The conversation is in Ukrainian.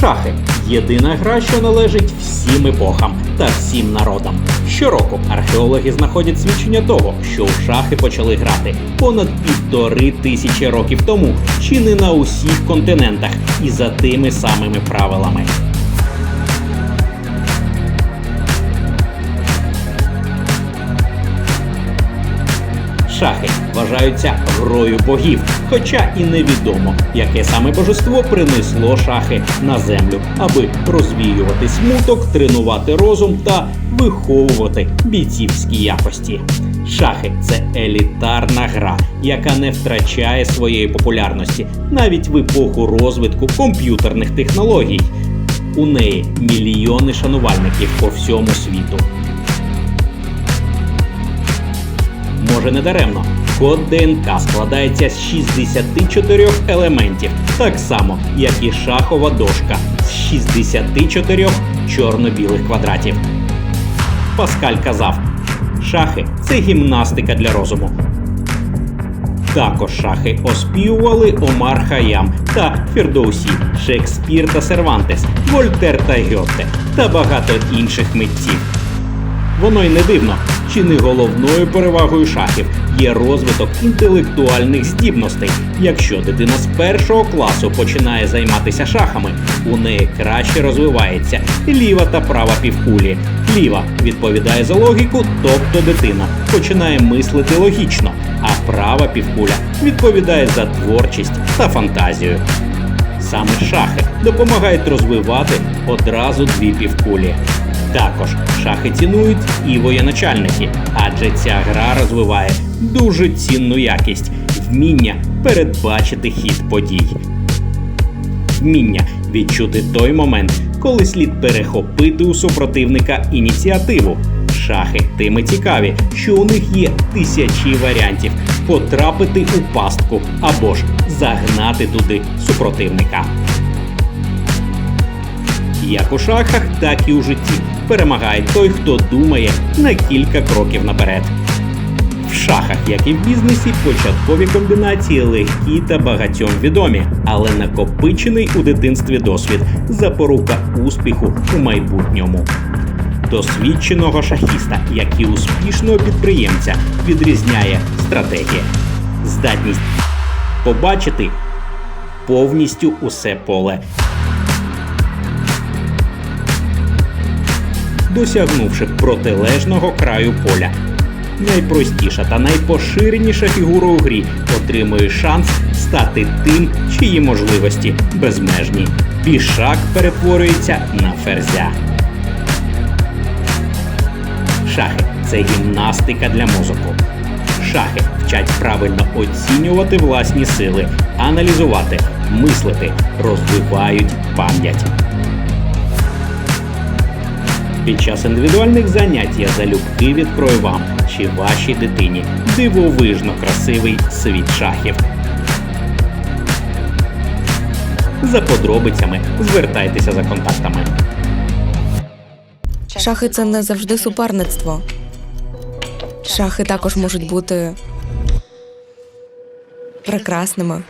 Шахи єдина гра, що належить всім епохам та всім народам. Щороку археологи знаходять свідчення того, що у шахи почали грати понад півтори тисячі років тому, чи не на усіх континентах, і за тими самими правилами. Шахи вважаються грою богів, хоча і невідомо, яке саме божество принесло шахи на землю, аби розвіювати смуток, тренувати розум та виховувати бійцівські якості. Шахи це елітарна гра, яка не втрачає своєї популярності навіть в епоху розвитку комп'ютерних технологій. У неї мільйони шанувальників по всьому світу. Може не даремно. Код ДНК складається з 64 елементів, так само, як і шахова дошка з 64 чорно-білих квадратів. Паскаль казав: шахи це гімнастика для розуму. Також шахи оспівували Омар Хаям та Фірдоусі, Шекспір та Сервантес, Вольтер та Гьотте та багато інших митців. Воно й не дивно, чи не головною перевагою шахів є розвиток інтелектуальних здібностей. Якщо дитина з першого класу починає займатися шахами, у неї краще розвивається ліва та права півкулі. Ліва відповідає за логіку, тобто дитина починає мислити логічно, а права півкуля відповідає за творчість та фантазію. Саме шахи допомагають розвивати одразу дві півкулі. Також шахи цінують і воєначальники, адже ця гра розвиває дуже цінну якість вміння передбачити хід подій. Вміння відчути той момент, коли слід перехопити у супротивника ініціативу. Шахи тими цікаві, що у них є тисячі варіантів потрапити у пастку або ж загнати туди супротивника. Як у шахах, так і у житті перемагає той, хто думає на кілька кроків наперед. В шахах, як і в бізнесі, початкові комбінації легкі та багатьом відомі, але накопичений у дитинстві досвід запорука успіху у майбутньому. Досвідченого шахіста, як і успішного підприємця, відрізняє стратегія, здатність побачити повністю усе поле досягнувши протилежного краю поля. Найпростіша та найпоширеніша фігура у грі отримує шанс стати тим, чиї можливості безмежні. Пішак перетворюється на ферзя. Шахи це гімнастика для мозку. Шахи вчать правильно оцінювати власні сили, аналізувати, мислити, розвивають пам'ять. Під час індивідуальних занять я залюбки відкрою вам чи вашій дитині дивовижно красивий світ шахів. За подробицями звертайтеся за контактами. Шахи це не завжди суперництво. Шахи також можуть бути прекрасними.